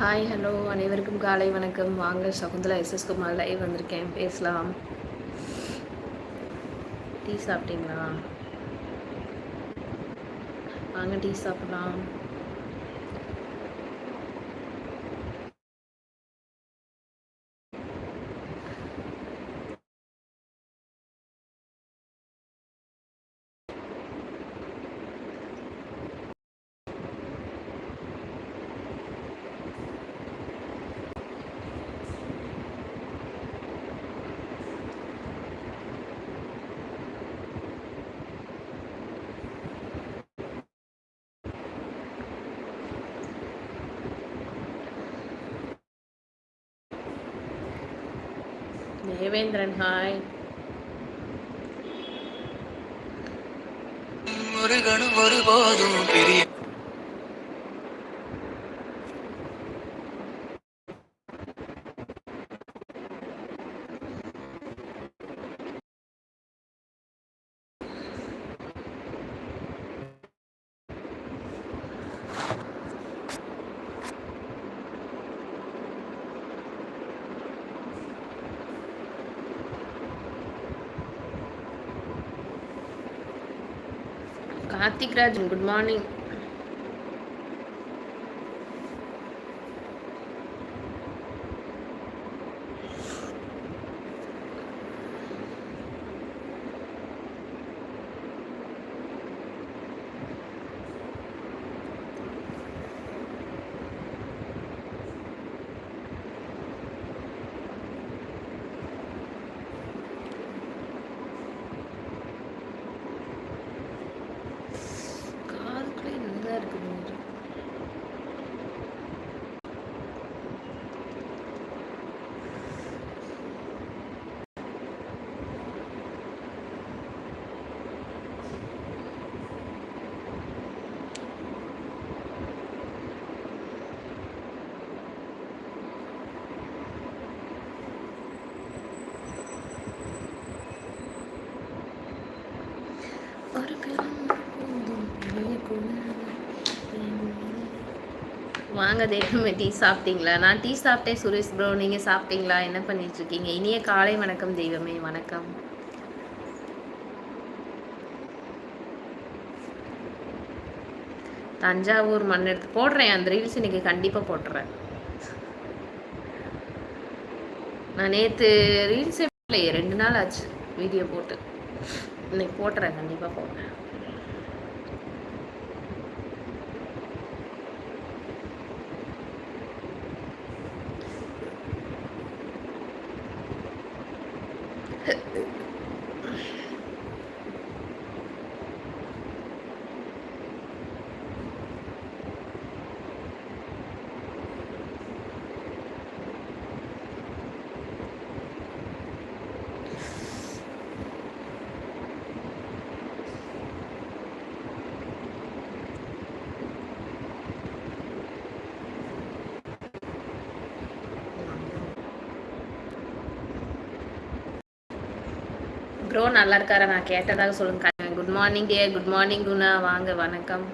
Hi hello அனைவருக்கும் காலை வணக்கம். வாங்க சகுந்தலா எஸ்எஸ் குமார் லைவ் வந்திருக்கேன். பேசலாம். டீ சாப்பிட்டீங்களா? வாங்க டீ சாப்பிடலாம். தேவேந்திரன் ஹாய் ஒரு கணம் ஒருபோதும் பெரிய கார்த்திக் ராஜன் குட் மார்னிங் காதுக்குள்ளே நல்லா இருக்குது ஒரு கணம் போதும் பெரிய குணம். வாங்க தெய்வமே டீ சாப்பிட்டீங்களா? நான் டீ சாப்பிட்டேன் சுரேஷ் ப்ரோ நீங்கள் சாப்பிட்டீங்களா? என்ன பண்ணிட்டு இருக்கீங்க இனிய காலை வணக்கம் தெய்வமே வணக்கம். தஞ்சாவூர் மண் எடுத்து போடுறேன். அந்த ரீல்ஸ் இன்னைக்கு கண்டிப்பாக போட்டுறேன். நான் நேற்று ரீல்ஸே இல்லையே ரெண்டு நாள் ஆச்சு வீடியோ போட்டு. இன்னைக்கு போட்டுறேன். கண்டிப்பாக போடுறேன். ப்ரோ நல்லா இருக்காரா? நான் கேட்டதாக சொல்லுங்க. Good morning day good morning Guna வாங்க வணக்கம்.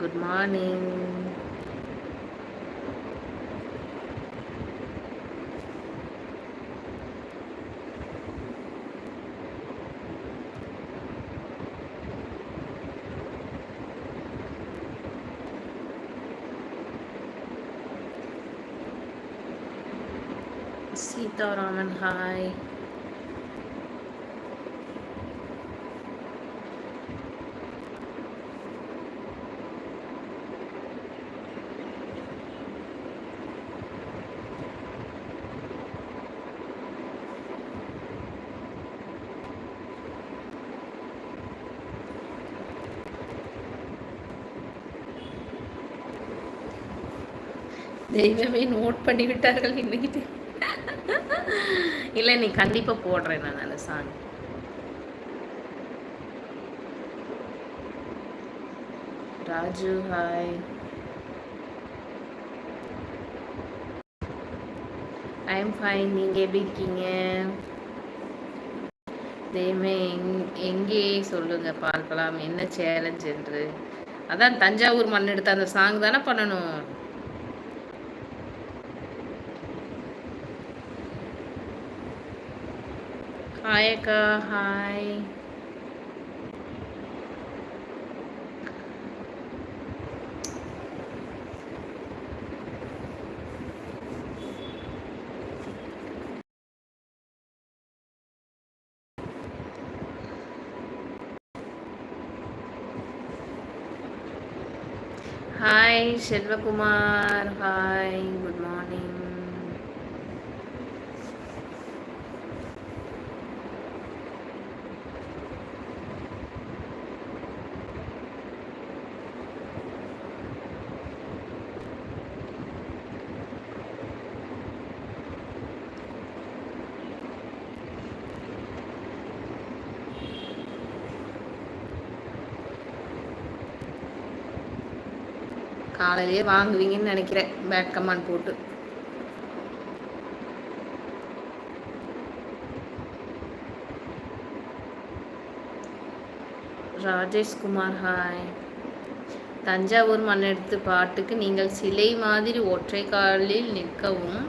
குட் மார்னிங் சீதாராமன் ஹாய் தெய்வமே நோட் பண்ணி விட்டார்கள் இன்னைக்கு. இல்லை நீ கண்டிப்பா போடுறேன் நான் அந்த song Raju hi I am fine நீங்கள் எப்படி இருக்கீங்க? தெய்வமே எங் எங்கே சொல்லுங்க பார்க்கலாம். என்ன சேலஞ்ச் என்று. அதான் தஞ்சாவூர் மண் எடுத்த அந்த சாங் தானே பண்ணணும். ஹாய் அக்கா hi hi Selvakumar hi good morning காலையிலேயே வாங்குவீங்கன்னு நினைக்கிறேன். பேட் கமான் போட்டு. ராஜேஷ்குமார் ஹாய் தஞ்சாவூர் மண்ணெடுத்து பாட்டுக்கு நீங்கள் சிலை மாதிரி ஒற்றை காலில் நிற்கவும்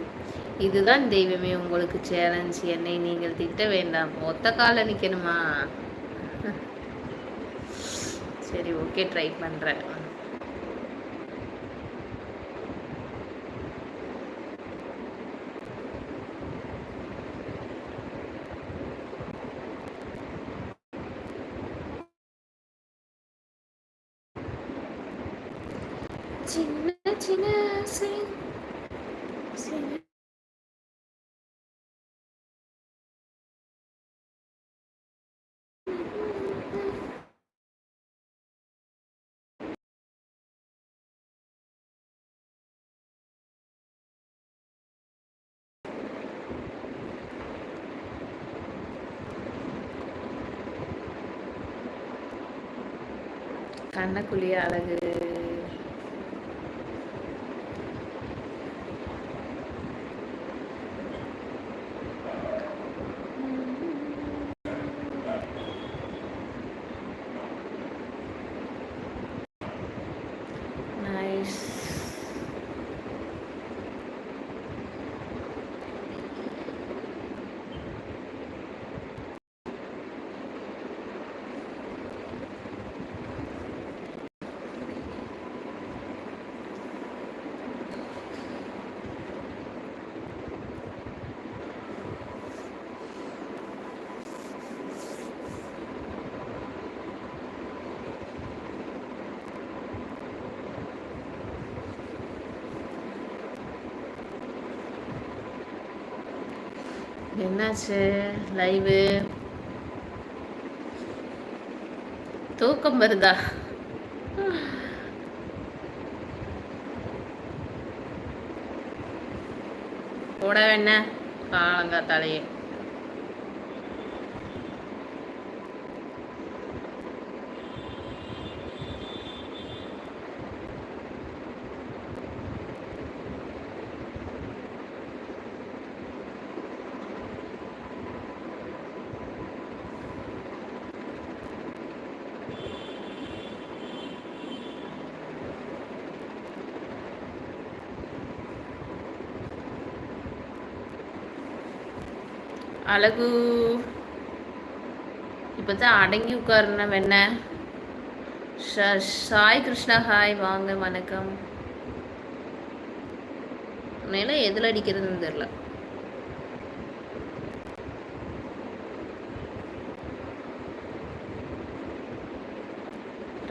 இதுதான் தெய்வமே உங்களுக்கு சேலஞ்ச் என்னை நீங்கள் திட்ட வேண்டாம். ஒத்த காலில் நிற்கணுமா சரி ஓகே ட்ரை பண்ணுறேன் சின்ன சின்ன ஆசை அழகு நைஸ் என்னாச்சு? லைவு தூக்கம் வருதா? போட வேண தலையே அழகு. இப்போ தான் அடங்கி உட்காருன வெண்ண. சாய் கிருஷ்ணா ஹாய் வாங்க வணக்கம். மேலே எதில் அடிக்கிறதுன்னு தெரில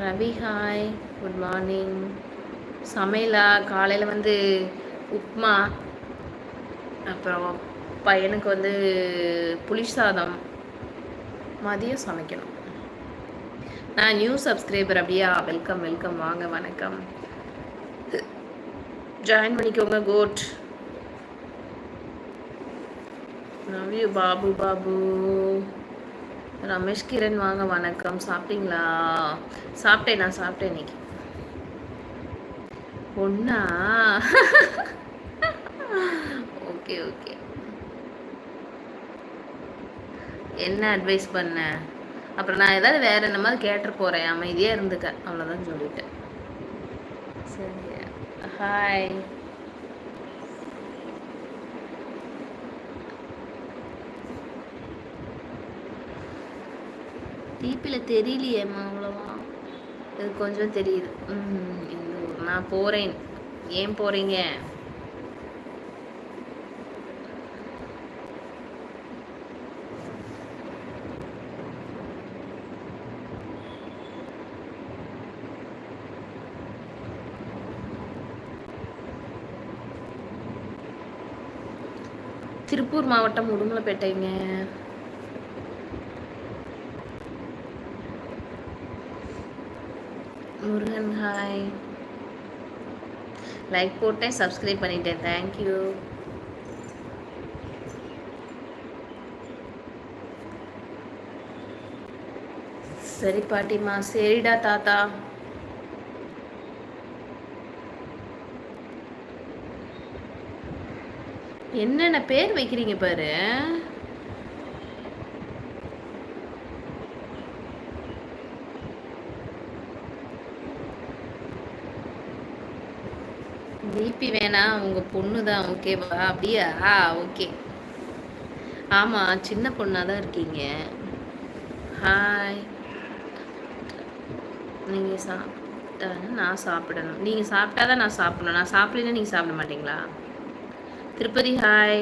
ரவி ஹாய் குட் மார்னிங் சமையலா? காலையில் வந்து உப்மா அப்புறம் பையனுக்கு வந்து புளி சாதம் மதியம் சமைக்கணும். நான் நியூ சப்ஸ்கிரைபர் அப்படியா? வெல்கம் வெல்கம் வாங்க வணக்கம். ஜாயின் பண்ணிக்கோங்க கோட் நவ்யூ பாபு பாபு. ரமேஷ் கிரண் வாங்க வணக்கம். சாப்பிட்டீங்களா? சாப்பிட்டேன் நான் சாப்பிட்டேன் இன்னைக்கு. ஒன்னா ஓகே ஓகே என்ன அட்வைஸ் பண்ண? அப்புறம் நான் ஏதாவது வேற என்ன மாதிரி கேட்டு போறேன் அமைதியா இருந்துக்க. அவ்வளோதான் சொல்லிட்டேன். சரி ஹாய் டிபியில் தெரியலையேம்மா அவ்வளோவா? இது கொஞ்சம் தெரியுது. ம் இந்த நான் போகிறேன் ஏன் போகிறீங்க திருப்பூர் மாவட்டம் உடுமலைப்பேட்டைங்க. முருகன் ஹாய் லைக் போட்டேன் சப்ஸ்கிரைப் பண்ணிட்டேன். தேங்க்யூ சரி பாட்டிம்மா. சரிடா தாத்தா. என்னென்ன பேர் வைக்கிறீங்க பாரு? பிபி வேணாம் உங்க பொண்ணு தான் ஓகேவா அப்படியா? ஓகே ஆமா சின்ன பொண்ணா தான் இருக்கீங்க. ஹாய் நீங்க சாப்பிட்டா நான் சாப்பிடணும். நீங்க சாப்பிட்டாதான் நான் சாப்பிடணும். நான் சாப்பிடலன்னா நீங்க சாப்பிட மாட்டீங்களா? திருப்பதி ஹாய்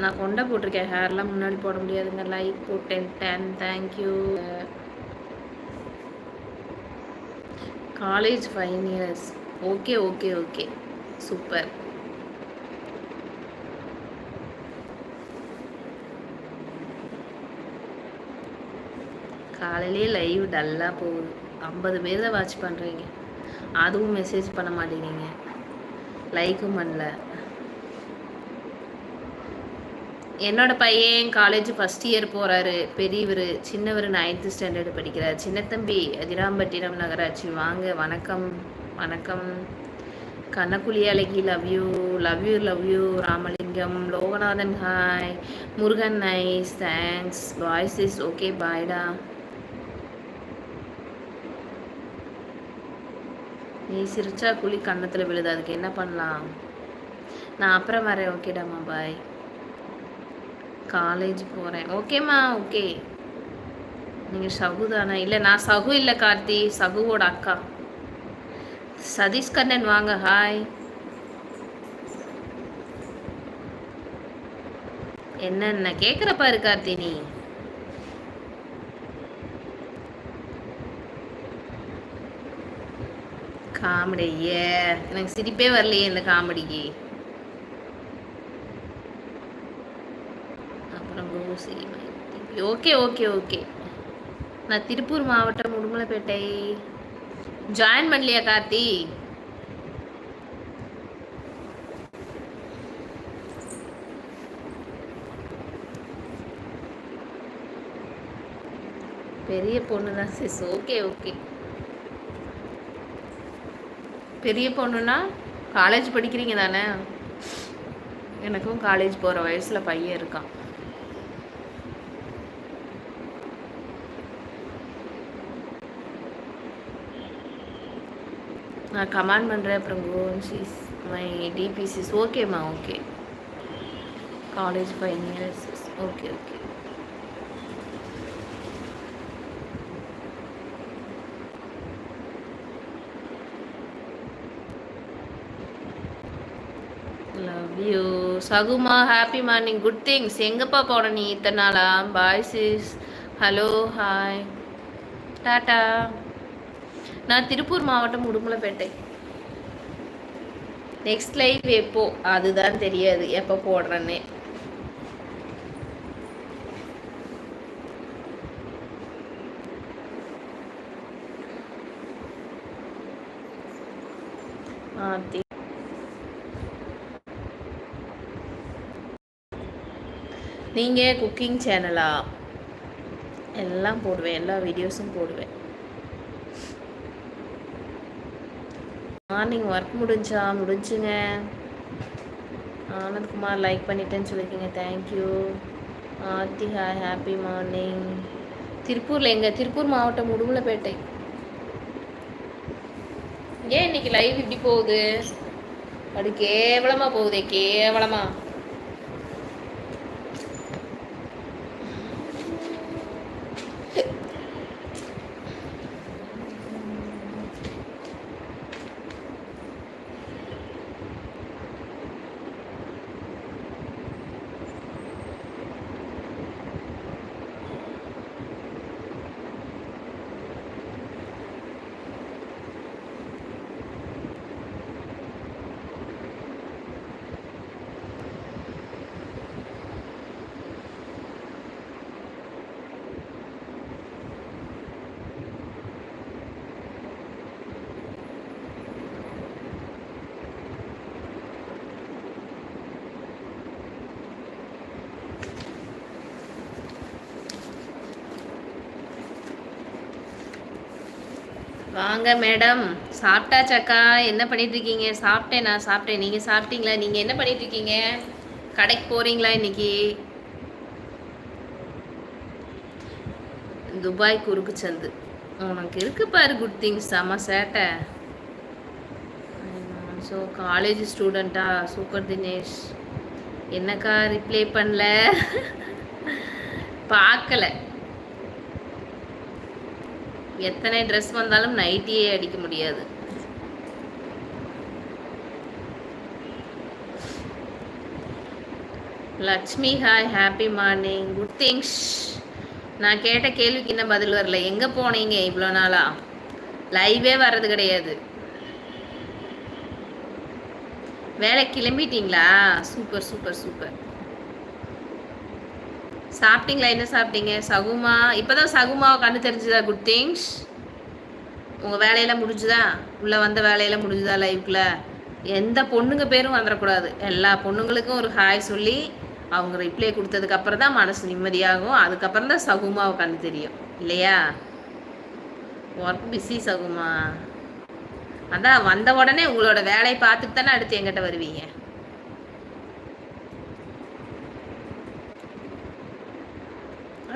நான் கொண்டை போட்டிருக்கேன். ஹேர்லாம் முன்னாடி போட முடியாதுங்க லைக் போட்டேன். Ten thank you college five years okay okay okay super காலையிலே லைவ் டல்லாக போகுது. ஐம்பது பேர் தான் வாட்ச் பண்ணுறீங்க அதுவும் மெசேஜ் பண்ண மாட்டேங்கிறீங்க. லைக்கும் பண்ணல. என்னோட பையன் காலேஜ் ஃபஸ்ட் இயர் போகிறாரு பெரியவர் சின்னவர் நைன்த்து ஸ்டாண்டர்டு படிக்கிறார். சின்னத்தம்பி அதிராம்பட்டினம் நகராட்சி. வாங்க வணக்கம் வணக்கம். கண்ணக்குழி அழகி love you love you love you Ramalingam Loganathan hi Murugan nice thanks voice is okay பாய்டா நீ சிரிச்சா குழி கன்னத்தில் விழுது. அதுக்கு என்ன பண்ணலாம்? நான் அப்புறம் வரேன். ஓகேடாமா பாய் காலேஜ் போகிறேன் ஓகேம்மா ஓகே நீங்கள் சகு தானே? இல்லை நான் சகு இல்லை கார்த்தி. சகுவோட அக்கா. சதீஷ் கண்ணன் வாங்க ஹாய் என்னென்ன கேட்குற பாரு கார்த்தி நீ. காமெடி ஏ எனக்கு சிரிப்பே வரலையே இந்த காமெடிக்கு அப்புறம் கோசி ஓகே ஓகே ஓகே. நான் திருப்பூர் மாவட்டம் உடுமலைப்பேட்டை. ஜாயின் பண்ணலையா கார்த்தி? பெரிய பொண்ணு தான் சிஸ் ஓகே ஓகே. பெரிய பொண்ணுனா காலேஜ் படிக்கிறீங்க தானே? எனக்கும் காலேஜ் போகிற வயசில் பையன் இருக்கான். நான் கமெண்ட் பண்ணுறேன் அப்புறம் கோன் சீஸ் மை டிபிசிஸ் ஓகேம்மா okay college five years okay okay love you சகுமா happy morning good things எங்கப்பா போன நீ இத்தனை நாளா? Bye sis hello hi tata நான் திருப்பூர் மாவட்டம் உடுமலைப்பேட்டை. நெக்ஸ்ட் லைவ் எப்போ? அதுதான் தெரியாது. எப்போ போடுறேன்னு. ஆத்தி நீங்கள் குக்கிங் சேனலா எல்லாம் போடுவேன். எல்லா வீடியோஸும் போடுவேன். மார்னிங் ஒர்க் முடிஞ்சா முடிஞ்சுங்க. ஆனந்த்குமார் லைக் பண்ணிட்டேன்னு சொல்லியிருக்கீங்க. Thank you Aarthi hi happy morning திருப்பூரில் எங்கே? திருப்பூர் மாவட்டம் உடுமலைப்பேட்டை. ஏன் இன்னைக்கு லைவ் இப்படி போகுது? அது கேவலமாக போகுதே கேவலமாக வாங்க மேடம். சாப்பிட்டாச்சாக்கா என்ன பண்ணிட்டு இருக்கீங்க சாப்பிட்டேன் நான் சாப்பிட்டேன். நீங்க சாப்பிட்டீங்களா? நீங்க என்ன பண்ணிட்டு இருக்கீங்க கடைக்கு போறீங்களா இன்னைக்கு? துபாய் குறுக்கு சந்து. உனக்கு இருக்கு பாரு குட் திங்ஸ் செம சேட்டை. ஸோ காலேஜ் ஸ்டூடெண்ட்டா சூப்பர் தினேஷ். என்னக்கா ரிப்ளை பண்ணல? பார்க்கல. எத்தனை ட்ரெஸ் வந்தாலும் நைட்டியே அடிக்க முடியாது. Lakshmi hi happy morning good things நான் கேட்ட கேள்விக்கு என்ன பதில் வரல. எங்கே போனீங்க இவ்வளோ நாளா? லைவே வர்றது கிடையாது. வேலை கிளம்பிட்டீங்களா? சூப்பர் சூப்பர் சூப்பர் சாப்பிட்டீங்களா? என்ன சாப்பிட்டீங்க? சகுமா. இப்போதான் சகுமாவை கண்ணு தெரிஞ்சுதா? குட் திங்ஸ் உங்கள் வேலையெல்லாம் முடிஞ்சுதா? உள்ளே வந்த வேலையெல்லாம் முடிஞ்சுதா லைஃப்பில் எந்த பொண்ணுங்க பேரும் வந்துடக்கூடாது எல்லா பொண்ணுங்களுக்கும் ஒரு ஹாய் சொல்லி அவங்க ரிப்ளை கொடுத்ததுக்கப்புறம் தான் மனசு நிம்மதியாகும். அதுக்கப்புறம் தான் சகுமாவை கண்ணு தெரியும். இல்லையா? ஒர்க் பிஸி சகுமா. அதான் வந்த உடனே உங்களோட வேலையை பார்த்துட்டு தானே அடுத்து எங்கிட்ட வருவீங்க.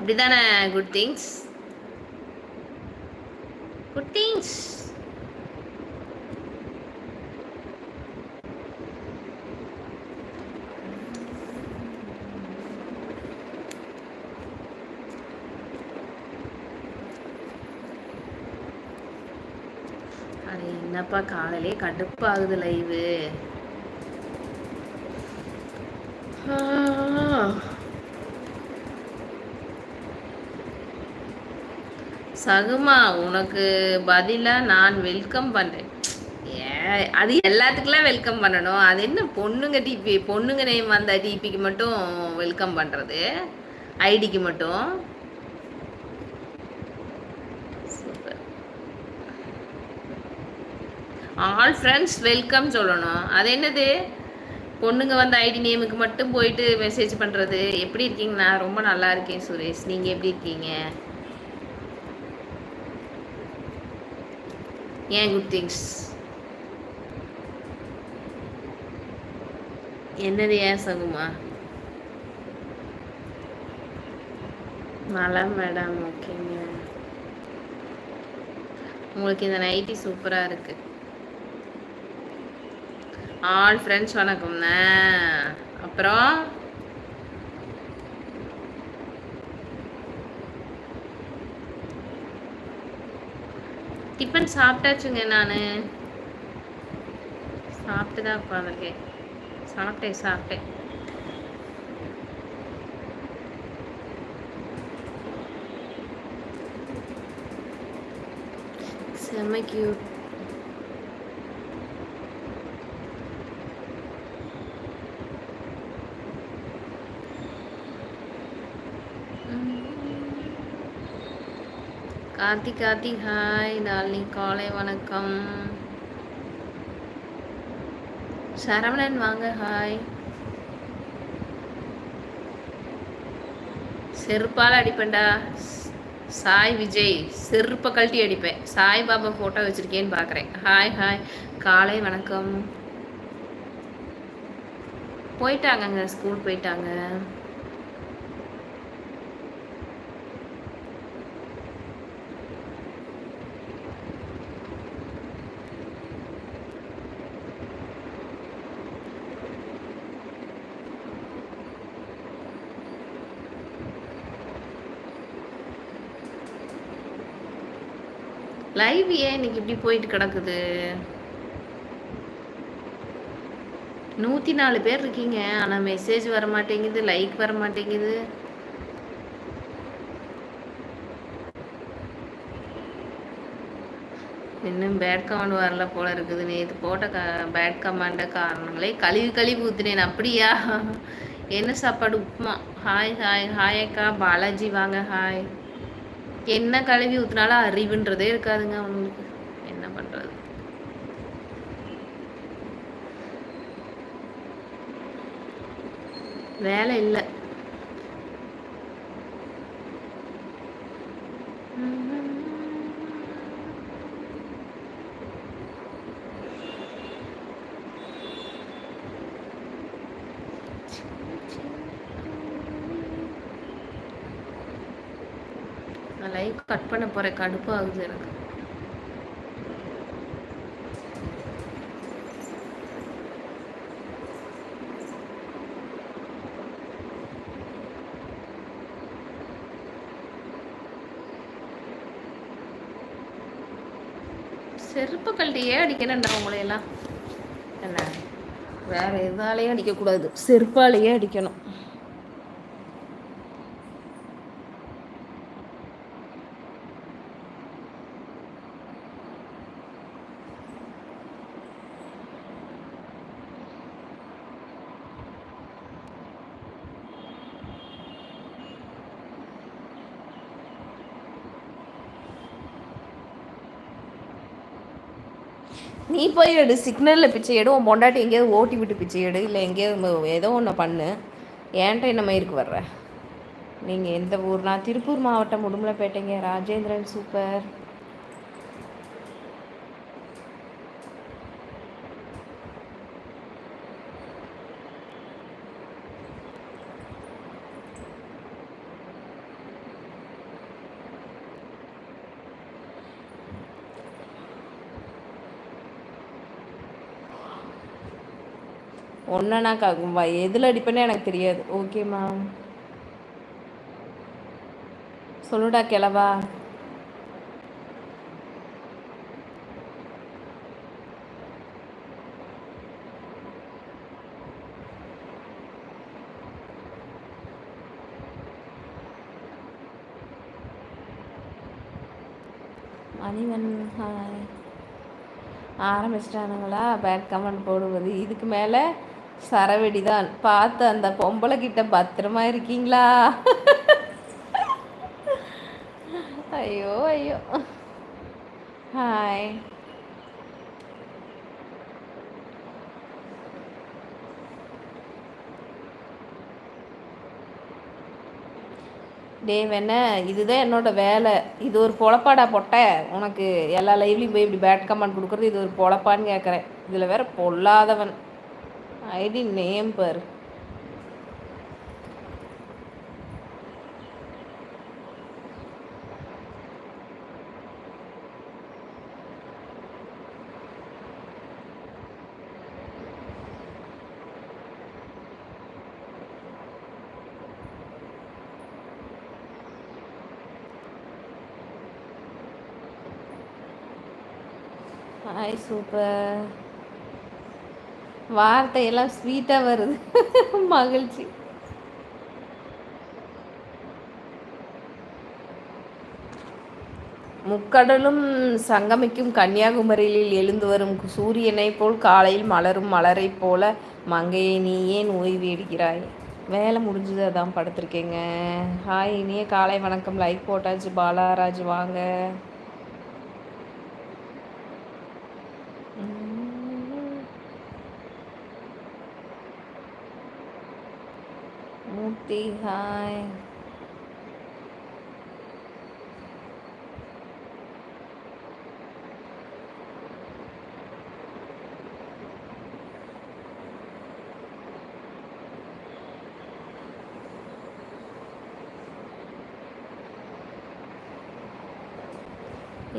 அப்படிதானே குட் திங்ஸ் குட் திங்ஸ் என்னப்பா காலையிலே கடுப்பாகுது லைவு சகுமா உனக்கு பதிலா நான் வெல்கம் பண்றேன். ஏ அது எல்லாத்துக்கெல்லாம் வெல்கம் பண்ணணும். அது என்ன பொண்ணுங்க டிபி பொண்ணுங்க நேம் அந்த டிபிக்கு மட்டும் வெல்கம் பண்றது? ஐடிக்கு மட்டும்? ஆல் ஃப்ரெண்ட்ஸ் வெல்கம் சொல்லணும். அது என்னது? பொண்ணுங்க வந்து ஐடி நேமுக்கு மட்டும் போயிட்டு மெசேஜ் பண்ணுறது எப்படி இருக்கீங்க? நான் ரொம்ப நல்லா இருக்கேன் சுரேஷ். நீங்கள் எப்படி இருக்கீங்க? ஏன் குட் திங்ஸ் என்னது ஏன் சகுமா நல்லா மேடம் ஓகேங்க உங்களுக்கு இந்த நைட்டி சூப்பராக இருக்கு. ஆல் ஃப்ரெண்ட்ஸ் வணக்கம்ண்ணே அப்புறம்? டிஃபன் சாப்பிட்டாச்சுங்க நான். சாப்பிட்டு தான் உட்காந்துருக்கேன் சாப்பிட்டேன் சாப்பிட்டேன். செம்ம கியூட் கார்த்தி கார்த்தி ஹாய் நாளி காலை வணக்கம். சரவணன் வாங்க ஹாய் செருப்பால் அடிப்பேன்டா. சாய் விஜய் செருப்பை கழட்டி அடிப்பேன். சாய் பாபா ஃபோட்டோ வச்சுருக்கேன்னு பார்க்குறேன் ஹாய் ஹாய் காலை வணக்கம். போயிட்டாங்கங்க ஸ்கூல் போயிட்டாங்க. லைவ் ஏன் இன்னைக்கு இப்படி போயிட்டு கிடக்குது? நூற்றி நாலு பேர் இருக்கீங்க. ஆனால் மெசேஜ் வர மாட்டேங்குது லைக் வர மாட்டேங்குது இன்னும் பேட் கமெண்ட் வரல போல இருக்குது. நேற்று போட்ட க பேட் கமெண்ட காரணங்களே கழுவி கழுவி ஊத்துனேன். அப்படியா? என்ன சாப்பாடு? உப்புமா. ஹாய் ஹாய் ஹாய் அக்கா. பாலாஜி வாங்க. ஹாய் என்ன கழுவி ஊத்தினாலும் அறிவுன்றதே இருக்காதுங்க அவங்களுக்கு. என்ன பண்றது? வேலை இல்லை. நான் லைவ் கட் பண்ண போகிறேன் கடுப்பு ஆகுது எனக்கு. செருப்பு கழட்டியே அடிக்கணும்டா உங்களையெல்லாம்? என்ன? வேற எதாலேயும் அடிக்கக்கூடாது. செருப்பாலேயே அடிக்கணும். நீ போய் எடு சிக்னலில் பிச்சை எடு உன் பொண்டாட்டி எங்கேயாவது ஓட்டி விட்டு பிச்சை எடு இல்லை எங்கேயாவது ஏதோ ஒன்று பண்ணு. ஏன்ட்ட என்ன மயிருக்கு வர்ற? நீங்கள் எந்த ஊர் நான் திருப்பூர் மாவட்டம் உடுமலைப்பேட்டைங்க ராஜேந்திரன் சூப்பர். ஒன்றை நான் எதில் அடிப்பேனே எனக்கு தெரியாது. ஓகே மேம் சொல்லுடா கிளவா மணிவன் ஹாய் ஆரம்பிச்சிட்டானுங்களா? பேட் கமெண்ட் போடுவது. இதுக்கு மேலே சரவெடி தான் பார்த்து அந்த பொம்பளை கிட்ட பத்திரமா இருக்கீங்களா? ஐயோ ஐயோ. ஹாய் டே வேண இதுதான் என்னோட வேலை. இது ஒரு பொழப்பாடா பொட்டை. உனக்கு எல்லா லைவ்லையும் போய் இப்படி பேட் கமெண்ட் கொடுக்குறது இது ஒரு பொழப்பான்னு கேட்குறேன் இதில் வேற பொல்லாதவன். આઈડી નેમ પર Hi, super. வார்த்தையெல்லாம் ஸ்வீட்டாக வருது. மகிழ்ச்சி. முக்கடலும் சங்கமிக்கும் கன்னியாகுமரியில் எழுந்து வரும் சூரியனைப் போல் காலையில் மலரும் மலரைப் போல மங்கையை நீ ஏன் ஓய்வு எடுக்கிறாய் வேலை முடிஞ்சது அதான் படுத்திருக்கேங்க. ஹாய் இனிய காலை வணக்கம். லைக் போட்டாச்சு பாலாராஜ் வாங்க. மூர்த்தி ஹாய்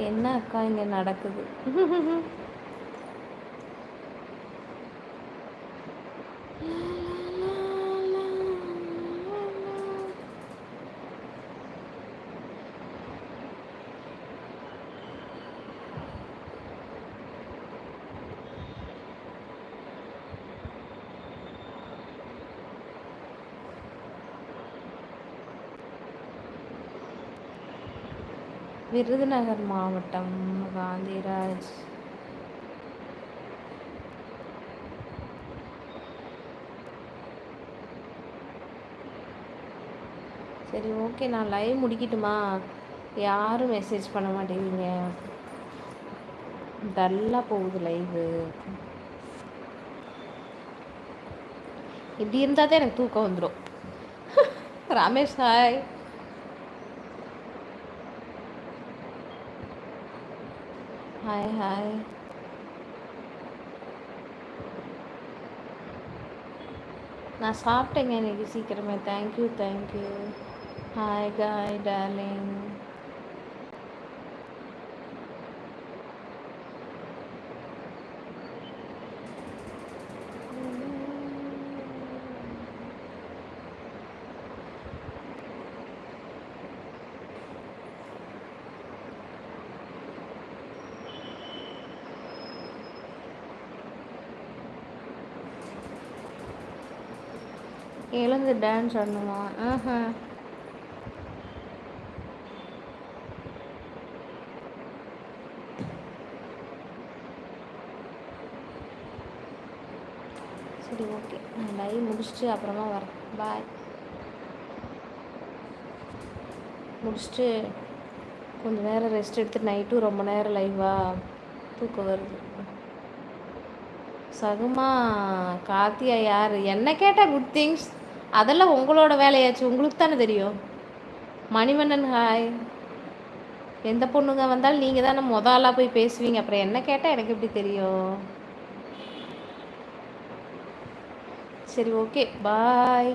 என்ன அக்கா இங்கே நடக்குது? விருதுநகர் மாவட்டம் காந்திராஜ். சரி ஓகே நான் லைவ் முடிக்கட்டுமா? யாரும் மெசேஜ் பண்ண மாட்டேங்கிறீங்க. டல்லாக போகுது லைவு இப்படி இருந்தால் தான் எனக்கு தூக்கம் வந்துடும் ரமேஷ் ஹாய் ஹாய் ஹாய் நான் சாப்பிட்டேங்க இன்னைக்கு சீக்கிரமே. Thank you thank you hi காய் டார்லிங் எழுந்து டான்ஸ் ஆடணுமா ஆஹா. சரி ஓகே நான் லைவ் முடிச்சுட்டு அப்புறமா வரேன். பாய் முடிச்சுட்டு கொஞ்சம் நேரம் ரெஸ்ட் எடுத்து நைட்டும் ரொம்ப நேரம் லைவாக தூக்கம் வருது. சகுமா கார்த்தியா யார்? என்ன கேட்டால் குட் திங்ஸ் அதெல்லாம் உங்களோட வேலையாச்சு. உங்களுக்கு தானே தெரியும். மணிவண்ணன் ஹாய் எந்த பொண்ணுங்க வந்தாலும் நீங்கள் தானே மொத ஆளாக போய் பேசுவீங்க. அப்புறம் என்ன கேட்டால் எனக்கு எப்படி தெரியும்? சரி ஓகே பாய்